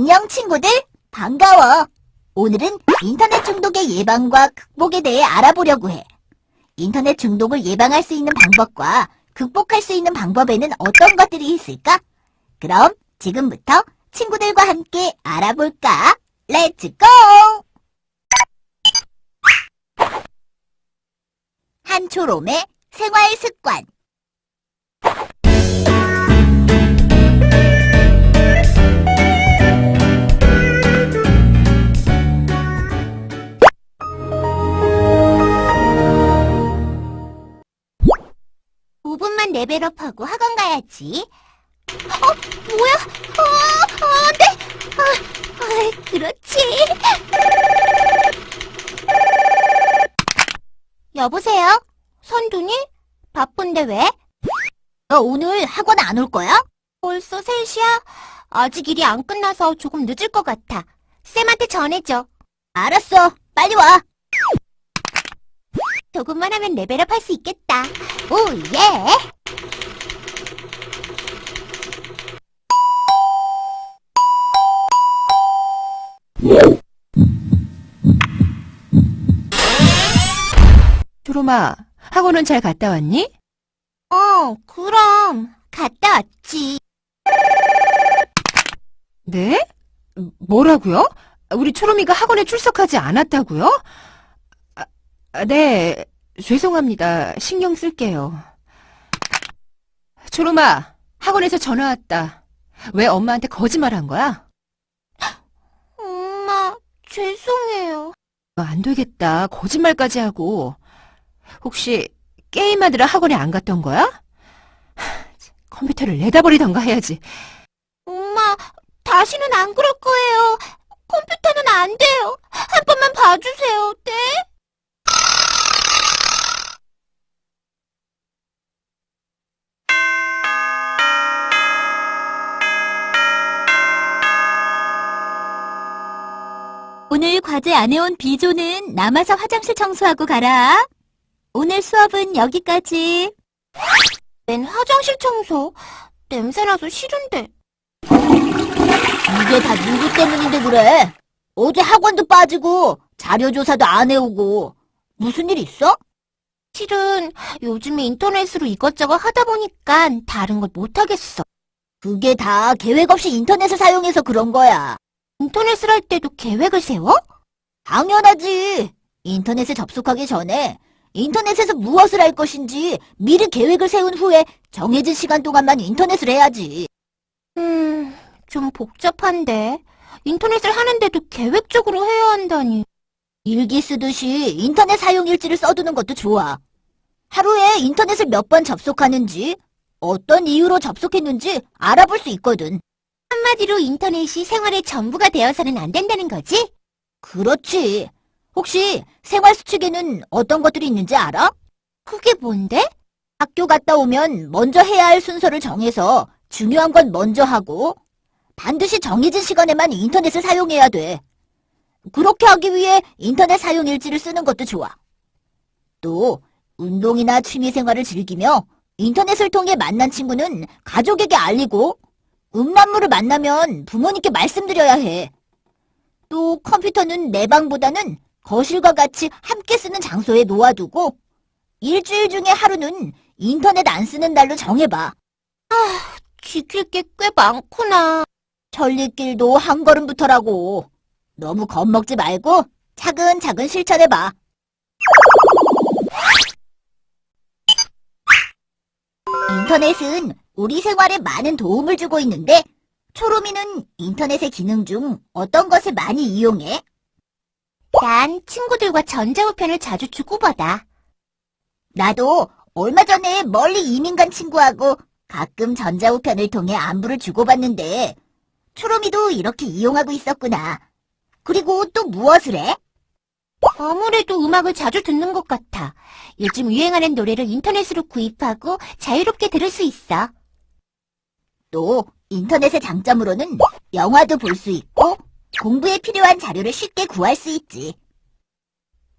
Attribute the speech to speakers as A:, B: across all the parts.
A: 안녕 친구들 반가워. 오늘은 인터넷 중독의 예방과 극복에 대해 알아보려고 해. 인터넷 중독을 예방할 수 있는 방법과 극복할 수 있는 방법에는 어떤 것들이 있을까? 그럼 지금부터 친구들과 함께 알아볼까? 렛츠 고! 한초롬의 생활 습관 레벨업하고 학원 가야지. 어, 뭐야? 어, 어, 네. 아, 아, 그렇지. 여보세요? 선두니? 바쁜데 왜? 너 오늘 학원 안 올 거야? 벌써 3시야? 아직 일이 안 끝나서 조금 늦을 것 같아. 쌤한테 전해줘. 알았어. 빨리 와. 조금만 하면 레벨업 할 수 있겠다. 오, 예!
B: 초롬아, 학원은 잘 갔다 왔니?
A: 어, 그럼. 갔다 왔지.
B: 네? 뭐라고요? 우리 초롬이가 학원에 출석하지 않았다고요? 아, 아, 네, 죄송합니다. 신경 쓸게요. 초롬아, 학원에서 전화 왔다. 왜 엄마한테 거짓말한 거야?
A: 엄마, 죄송해요.
B: 어, 안 되겠다. 거짓말까지 하고. 혹시 게임하느라 학원에 안 갔던 거야? 하, 컴퓨터를 내다버리던가 해야지.
A: 엄마, 다시는 안 그럴 거예요. 컴퓨터는 안 돼요. 한 번만 봐주세요, 네? 오늘 과제 안 해온 비조는 남아서 화장실 청소하고 가라. 오늘 수업은 여기까지. 웬 화장실 청소? 냄새나서 싫은데. 이게 다 누구 때문인데 그래? 어제 학원도 빠지고 자료 조사도 안 해오고 무슨 일 있어? 실은 요즘에 인터넷으로 이것저것 하다 보니까 다른 걸 못하겠어. 그게 다 계획 없이 인터넷을 사용해서 그런 거야. 인터넷을 할 때도 계획을 세워? 당연하지. 인터넷에 접속하기 전에 인터넷에서 무엇을 할 것인지 미리 계획을 세운 후에 정해진 시간 동안만 인터넷을 해야지. 음, 좀 복잡한데. 인터넷을 하는데도 계획적으로 해야 한다니. 일기 쓰듯이 인터넷 사용 일지를 써두는 것도 좋아. 하루에 인터넷을 몇 번 접속하는지, 어떤 이유로 접속했는지 알아볼 수 있거든. 한마디로 인터넷이 생활의 전부가 되어서는 안 된다는 거지? 그렇지. 혹시 생활 수칙에는 어떤 것들이 있는지 알아? 그게 뭔데? 학교 갔다 오면 먼저 해야 할 순서를 정해서 중요한 건 먼저 하고 반드시 정해진 시간에만 인터넷을 사용해야 돼. 그렇게 하기 위해 인터넷 사용 일지를 쓰는 것도 좋아. 또 운동이나 취미 생활을 즐기며 인터넷을 통해 만난 친구는 가족에게 알리고 음란물을 만나면 부모님께 말씀드려야 해. 또 컴퓨터는 내 방보다는 거실과 같이 함께 쓰는 장소에 놓아두고 일주일 중에 하루는 인터넷 안 쓰는 날로 정해봐. 아, 지킬 게 꽤 많구나. 천리길도 한 걸음부터라고. 너무 겁먹지 말고 차근차근 실천해봐. 인터넷은 우리 생활에 많은 도움을 주고 있는데 초롬이는 인터넷의 기능 중 어떤 것을 많이 이용해? 난 친구들과 전자우편을 자주 주고받아. 나도 얼마 전에 멀리 이민 간 친구하고 가끔 전자우편을 통해 안부를 주고받는데 초롬이도 이렇게 이용하고 있었구나. 그리고 또 무엇을 해? 아무래도 음악을 자주 듣는 것 같아. 요즘 유행하는 노래를 인터넷으로 구입하고 자유롭게 들을 수 있어. 또 인터넷의 장점으로는 영화도 볼 수 있고 공부에 필요한 자료를 쉽게 구할 수 있지.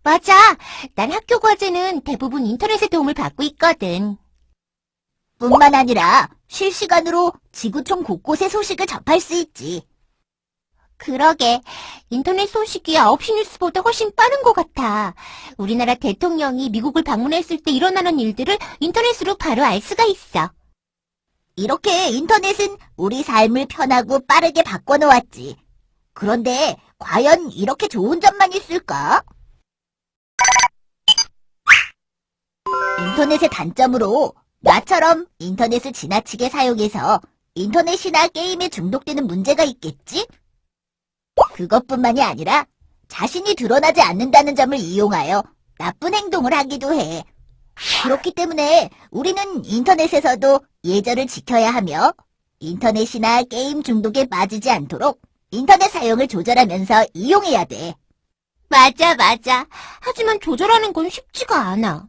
A: 맞아. 난 학교 과제는 대부분 인터넷의 도움을 받고 있거든. 뿐만 아니라 실시간으로 지구촌 곳곳의 소식을 접할 수 있지. 그러게. 인터넷 소식이 9시 뉴스보다 훨씬 빠른 것 같아. 우리나라 대통령이 미국을 방문했을 때 일어나는 일들을 인터넷으로 바로 알 수가 있어. 이렇게 인터넷은 우리 삶을 편하고 빠르게 바꿔놓았지. 그런데 과연 이렇게 좋은 점만 있을까? 인터넷의 단점으로 나처럼 인터넷을 지나치게 사용해서 인터넷이나 게임에 중독되는 문제가 있겠지? 그것뿐만이 아니라 자신이 드러나지 않는다는 점을 이용하여 나쁜 행동을 하기도 해. 그렇기 때문에 우리는 인터넷에서도 예절을 지켜야 하며 인터넷이나 게임 중독에 빠지지 않도록 인터넷 사용을 조절하면서 이용해야 돼. 맞아, 맞아. 하지만 조절하는 건 쉽지가 않아.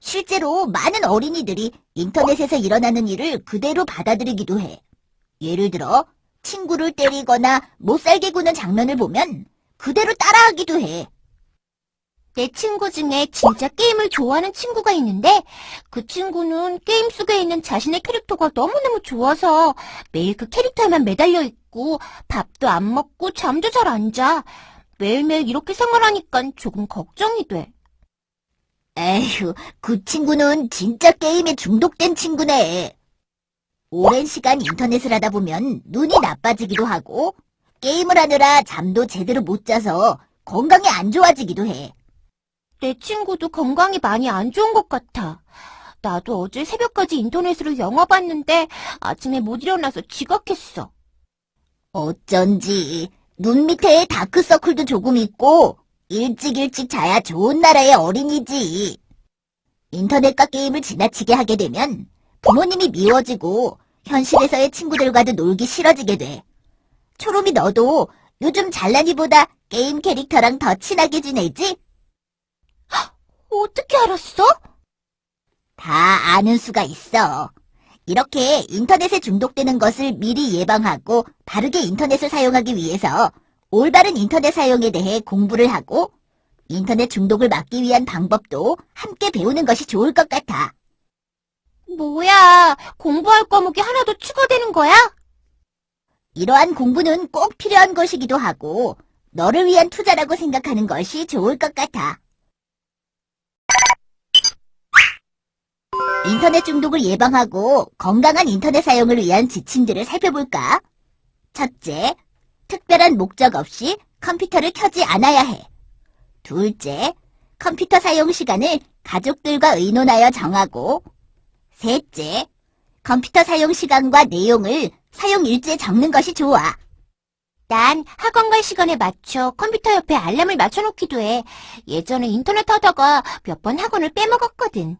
A: 실제로 많은 어린이들이 인터넷에서 일어나는 일을 그대로 받아들이기도 해. 예를 들어, 친구를 때리거나 못살게 구는 장면을 보면 그대로 따라하기도 해. 내 친구 중에 진짜 게임을 좋아하는 친구가 있는데 그 친구는 게임 속에 있는 자신의 캐릭터가 너무너무 좋아서 매일 그 캐릭터에만 매달려 있고 밥도 안 먹고 잠도 잘 안 자. 매일매일 이렇게 생활하니까 조금 걱정이 돼. 에휴, 그 친구는 진짜 게임에 중독된 친구네. 오랜 시간 인터넷을 하다 보면 눈이 나빠지기도 하고 게임을 하느라 잠도 제대로 못 자서 건강이 안 좋아지기도 해. 내 친구도 건강이 많이 안 좋은 것 같아. 나도 어제 새벽까지 인터넷으로 영화 봤는데 아침에 못 일어나서 지각했어. 어쩐지 눈 밑에 다크서클도 조금 있고 일찍 일찍 자야 좋은 나라의 어린이지. 인터넷과 게임을 지나치게 하게 되면 부모님이 미워지고 현실에서의 친구들과도 놀기 싫어지게 돼. 초롬이 너도 요즘 잘난이보다 게임 캐릭터랑 더 친하게 지내지? 어떻게 알았어? 다 아는 수가 있어. 이렇게 인터넷에 중독되는 것을 미리 예방하고 바르게 인터넷을 사용하기 위해서 올바른 인터넷 사용에 대해 공부를 하고 인터넷 중독을 막기 위한 방법도 함께 배우는 것이 좋을 것 같아. 뭐야, 공부할 과목이 하나 더 추가되는 거야? 이러한 공부는 꼭 필요한 것이기도 하고 너를 위한 투자라고 생각하는 것이 좋을 것 같아. 인터넷 중독을 예방하고 건강한 인터넷 사용을 위한 지침들을 살펴볼까? 첫째, 특별한 목적 없이 컴퓨터를 켜지 않아야 해. 둘째, 컴퓨터 사용 시간을 가족들과 의논하여 정하고, 셋째, 컴퓨터 사용 시간과 내용을 사용 일지에 적는 것이 좋아. 난 학원 갈 시간에 맞춰 컴퓨터 옆에 알람을 맞춰놓기도 해. 예전에 인터넷 하다가 몇 번 학원을 빼먹었거든.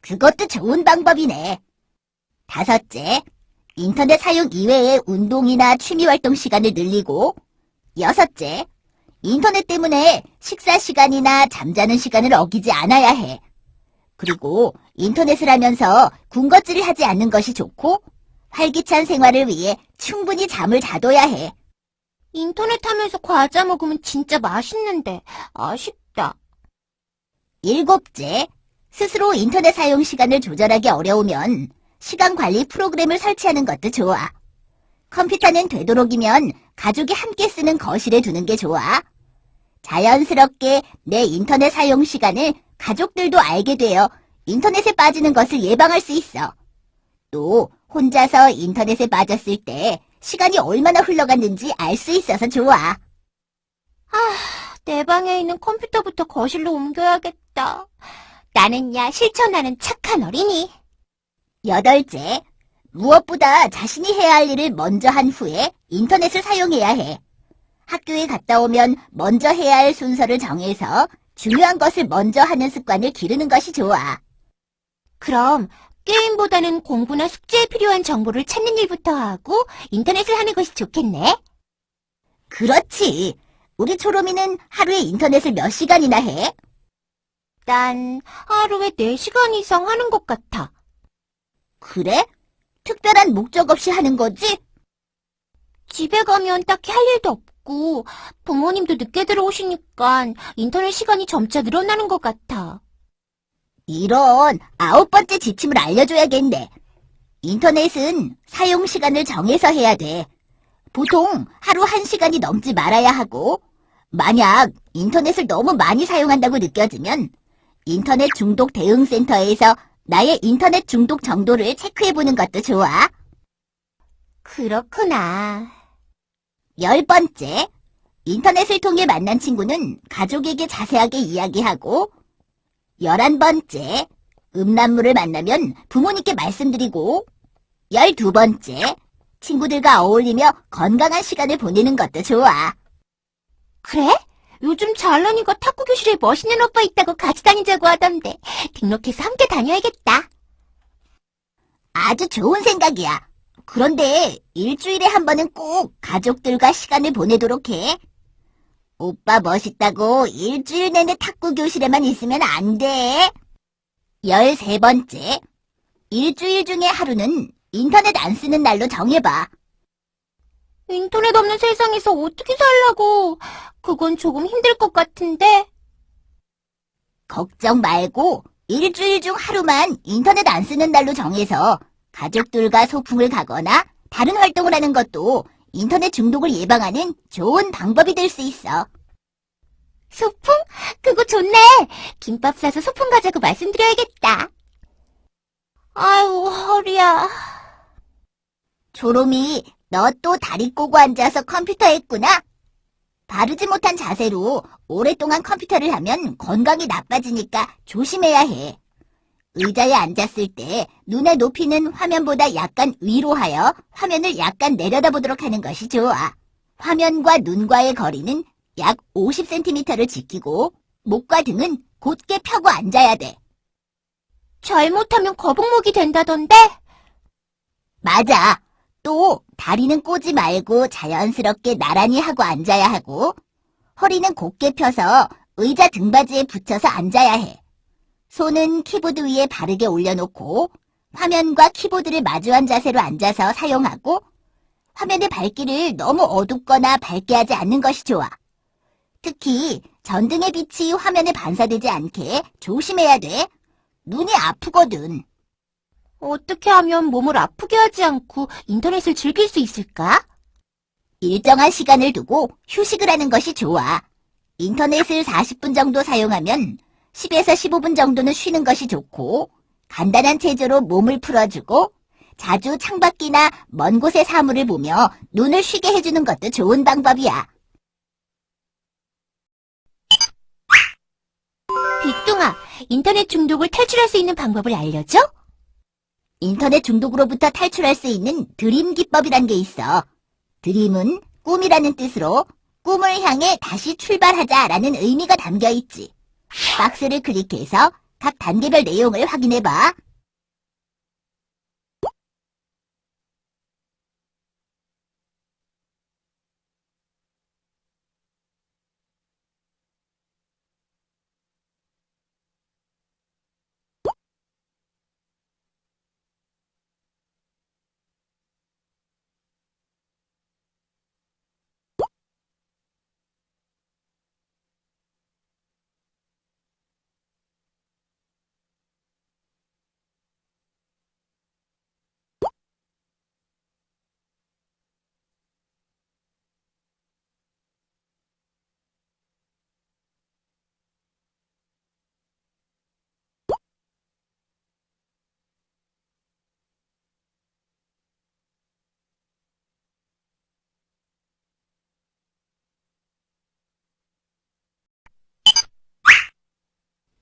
A: 그것도 좋은 방법이네. 다섯째, 인터넷 사용 이외의 운동이나 취미 활동 시간을 늘리고, 여섯째, 인터넷 때문에 식사 시간이나 잠자는 시간을 어기지 않아야 해. 그리고 인터넷을 하면서 군것질을 하지 않는 것이 좋고, 활기찬 생활을 위해 충분히 잠을 자둬야 해. 인터넷 하면서 과자 먹으면 진짜 맛있는데, 아쉽다. 일곱째, 스스로 인터넷 사용 시간을 조절하기 어려우면 시간 관리 프로그램을 설치하는 것도 좋아. 컴퓨터는 되도록이면 가족이 함께 쓰는 거실에 두는 게 좋아. 자연스럽게 내 인터넷 사용 시간을 가족들도 알게 되어 인터넷에 빠지는 것을 예방할 수 있어. 또 혼자서 인터넷에 빠졌을 때 시간이 얼마나 흘러갔는지 알 수 있어서 좋아. 아, 내 방에 있는 컴퓨터부터 거실로 옮겨야겠다. 나는 야 실천하는 착한 어린이. 여덟째, 무엇보다 자신이 해야 할 일을 먼저 한 후에 인터넷을 사용해야 해. 학교에 갔다 오면 먼저 해야 할 순서를 정해서 중요한 것을 먼저 하는 습관을 기르는 것이 좋아. 그럼 게임보다는 공부나 숙제에 필요한 정보를 찾는 일부터 하고 인터넷을 하는 것이 좋겠네. 그렇지. 우리 초롬이는 하루에 인터넷을 몇 시간이나 해? 난 하루에 4시간 이상 하는 것 같아. 그래? 특별한 목적 없이 하는 거지? 집에 가면 딱히 할 일도 없고 부모님도 늦게 들어오시니까 인터넷 시간이 점차 늘어나는 것 같아. 이런 아홉 번째 지침을 알려줘야겠네. 인터넷은 사용 시간을 정해서 해야 돼. 보통 하루 1시간이 넘지 말아야 하고, 만약 인터넷을 너무 많이 사용한다고 느껴지면 인터넷 중독 대응센터에서 나의 인터넷 중독 정도를 체크해보는 것도 좋아. 그렇구나. 열 번째, 인터넷을 통해 만난 친구는 가족에게 자세하게 이야기하고, 열한 번째, 음란물을 만나면 부모님께 말씀드리고, 열두 번째, 친구들과 어울리며 건강한 시간을 보내는 것도 좋아. 그래? 요즘 잘나니가 탁구 교실에 멋있는 오빠 있다고 같이 다니자고 하던데 등록해서 함께 다녀야겠다. 아주 좋은 생각이야. 그런데 일주일에 한 번은 꼭 가족들과 시간을 보내도록 해. 오빠 멋있다고 일주일 내내 탁구 교실에만 있으면 안 돼. 열세 번째. 일주일 중에 하루는 인터넷 안 쓰는 날로 정해봐. 인터넷 없는 세상에서 어떻게 살라고. 그건 조금 힘들 것 같은데. 걱정 말고 일주일 중 하루만 인터넷 안 쓰는 날로 정해서 가족들과 소풍을 가거나 다른 활동을 하는 것도 인터넷 중독을 예방하는 좋은 방법이 될 수 있어. 소풍? 그거 좋네. 김밥 싸서 소풍 가자고 말씀드려야겠다. 아유, 허리야. 조롬이, 너 또 다리 꼬고 앉아서 컴퓨터 했구나? 바르지 못한 자세로 오랫동안 컴퓨터를 하면 건강이 나빠지니까 조심해야 해. 의자에 앉았을 때 눈의 높이는 화면보다 약간 위로 하여 화면을 약간 내려다보도록 하는 것이 좋아. 화면과 눈과의 거리는 약 50cm를 지키고 목과 등은 곧게 펴고 앉아야 돼. 잘못하면 거북목이 된다던데? 맞아. 또 다리는 꼬지 말고 자연스럽게 나란히 하고 앉아야 하고 허리는 곧게 펴서 의자 등받이에 붙여서 앉아야 해. 손은 키보드 위에 바르게 올려놓고 화면과 키보드를 마주한 자세로 앉아서 사용하고 화면의 밝기를 너무 어둡거나 밝게 하지 않는 것이 좋아. 특히 전등의 빛이 화면에 반사되지 않게 조심해야 돼. 눈이 아프거든. 어떻게 하면 몸을 아프게 하지 않고 인터넷을 즐길 수 있을까? 일정한 시간을 두고 휴식을 하는 것이 좋아. 인터넷을 40분 정도 사용하면 10에서 15분 정도는 쉬는 것이 좋고, 간단한 체조로 몸을 풀어주고, 자주 창밖이나 먼 곳의 사물을 보며 눈을 쉬게 해주는 것도 좋은 방법이야. 빅뚱아, 인터넷 중독을 탈출할 수 있는 방법을 알려줘? 인터넷 중독으로부터 탈출할 수 있는 드림 기법이란 게 있어. 드림은 꿈이라는 뜻으로 꿈을 향해 다시 출발하자라는 의미가 담겨 있지. 박스를 클릭해서 각 단계별 내용을 확인해 봐.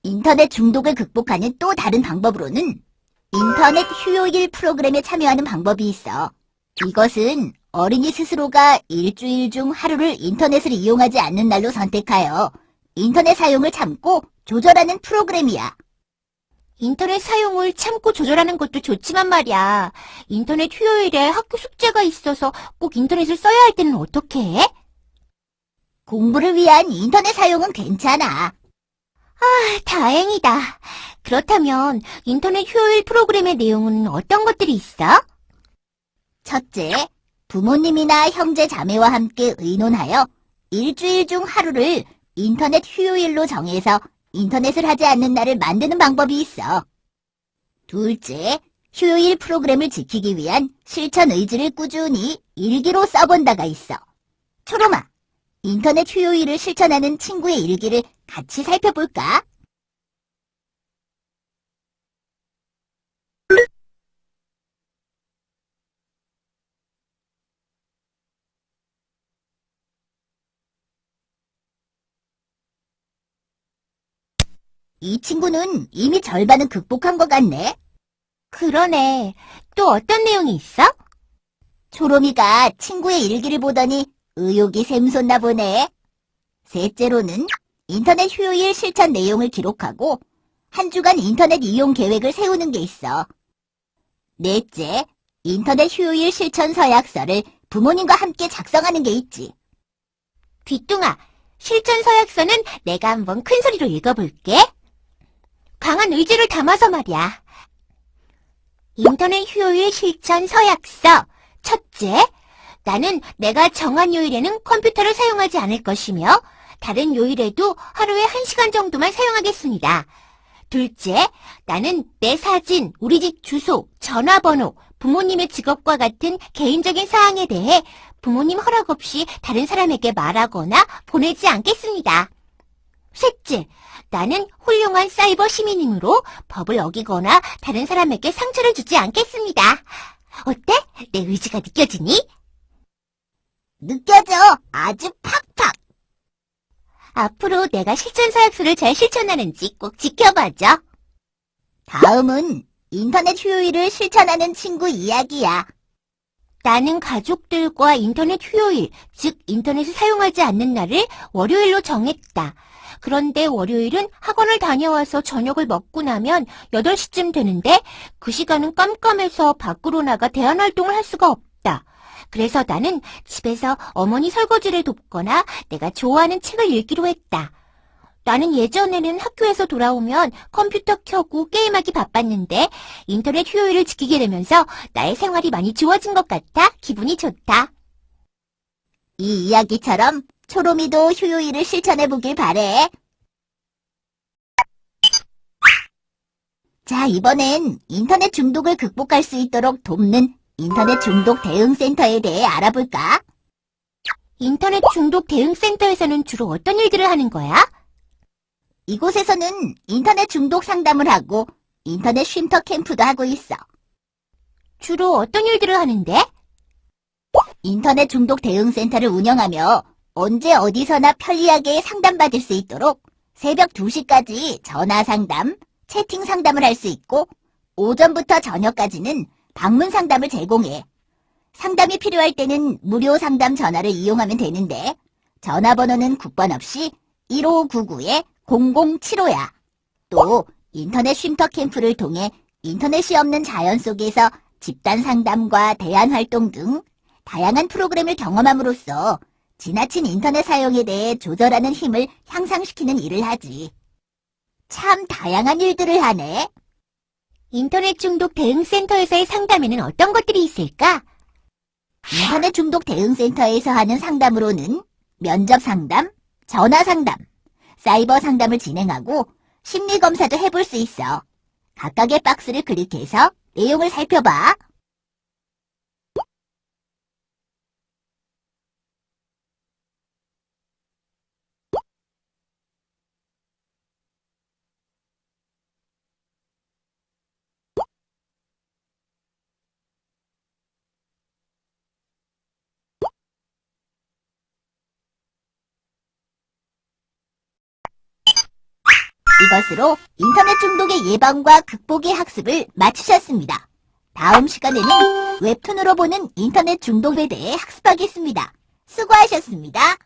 A: 인터넷 중독을 극복하는 또 다른 방법으로는 인터넷 휴요일 프로그램에 참여하는 방법이 있어. 이것은 어린이 스스로가 일주일 중 하루를 인터넷을 이용하지 않는 날로 선택하여 인터넷 사용을 참고 조절하는 프로그램이야. 인터넷 사용을 참고 조절하는 것도 좋지만 말이야. 인터넷 휴요일에 학교 숙제가 있어서 꼭 인터넷을 써야 할 때는 어떻게 해? 공부를 위한 인터넷 사용은 괜찮아. 다행이다. 그렇다면 인터넷 휴일 프로그램의 내용은 어떤 것들이 있어? 첫째, 부모님이나 형제 자매와 함께 의논하여 일주일 중 하루를 인터넷 휴일로 정해서 인터넷을 하지 않는 날을 만드는 방법이 있어. 둘째, 휴일 프로그램을 지키기 위한 실천 의지를 꾸준히 일기로 써본다가 있어. 초롬아, 인터넷 휴일을 실천하는 친구의 일기를 같이 살펴볼까? 이 친구는 이미 절반은 극복한 것 같네. 그러네. 또 어떤 내용이 있어? 초롬이가 친구의 일기를 보더니 의욕이 샘솟나 보네. 셋째로는 인터넷 휴일 실천 내용을 기록하고 한 주간 인터넷 이용 계획을 세우는 게 있어. 넷째, 인터넷 휴일 실천 서약서를 부모님과 함께 작성하는 게 있지. 귀뚱아, 실천 서약서는 내가 한번 큰 소리로 읽어볼게. 강한 의지를 담아서 말이야. 인터넷 휴일 실천 서약서. 첫째, 나는 내가 정한 요일에는 컴퓨터를 사용하지 않을 것이며, 다른 요일에도 하루에 한시간 정도만 사용하겠습니다. 둘째, 나는 내 사진, 우리 집 주소, 전화번호, 부모님의 직업과 같은 개인적인 사항에 대해 부모님 허락 없이 다른 사람에게 말하거나 보내지 않겠습니다. 셋째, 나는 훌륭한 사이버 시민이므로 법을 어기거나 다른 사람에게 상처를 주지 않겠습니다. 어때? 내 의지가 느껴지니? 느껴져. 아주 팍팍. 앞으로 내가 실천 서약서를 잘 실천하는지 꼭 지켜봐줘. 다음은 인터넷 휴일을 실천하는 친구 이야기야. 나는 가족들과 인터넷 휴일, 즉 인터넷을 사용하지 않는 날을 월요일로 정했다. 그런데 월요일은 학원을 다녀와서 저녁을 먹고 나면 8시쯤 되는데 그 시간은 깜깜해서 밖으로 나가 대안활동을 할 수가 없다. 그래서 나는 집에서 어머니 설거지를 돕거나 내가 좋아하는 책을 읽기로 했다. 나는 예전에는 학교에서 돌아오면 컴퓨터 켜고 게임하기 바빴는데 인터넷 휴일을 지키게 되면서 나의 생활이 많이 좋아진 것 같아 기분이 좋다. 이 이야기처럼 초롬이도 휴일을 실천해 보길 바래. 자, 이번엔 인터넷 중독을 극복할 수 있도록 돕는 인터넷 중독 대응센터에 대해 알아볼까? 인터넷 중독 대응센터에서는 주로 어떤 일들을 하는 거야? 이곳에서는 인터넷 중독 상담을 하고 인터넷 쉼터 캠프도 하고 있어. 주로 어떤 일들을 하는데? 인터넷 중독 대응센터를 운영하며 언제 어디서나 편리하게 상담받을 수 있도록 새벽 2시까지 전화 상담, 채팅 상담을 할 수 있고 오전부터 저녁까지는 방문 상담을 제공해. 상담이 필요할 때는 무료 상담 전화를 이용하면 되는데 전화번호는 국번 없이 1599-0075야. 또 인터넷 쉼터 캠프를 통해 인터넷이 없는 자연 속에서 집단 상담과 대안 활동 등 다양한 프로그램을 경험함으로써 지나친 인터넷 사용에 대해 조절하는 힘을 향상시키는 일을 하지. 참 다양한 일들을 하네. 인터넷 중독 대응센터에서의 상담에는 어떤 것들이 있을까? 인터넷 중독 대응센터에서 하는 상담으로는 면접 상담, 전화 상담, 사이버 상담을 진행하고 심리 검사도 해볼 수 있어. 각각의 박스를 클릭해서 내용을 살펴봐. 이것으로 인터넷 중독의 예방과 극복의 학습을 마치셨습니다. 다음 시간에는 웹툰으로 보는 인터넷 중독에 대해 학습하겠습니다. 수고하셨습니다.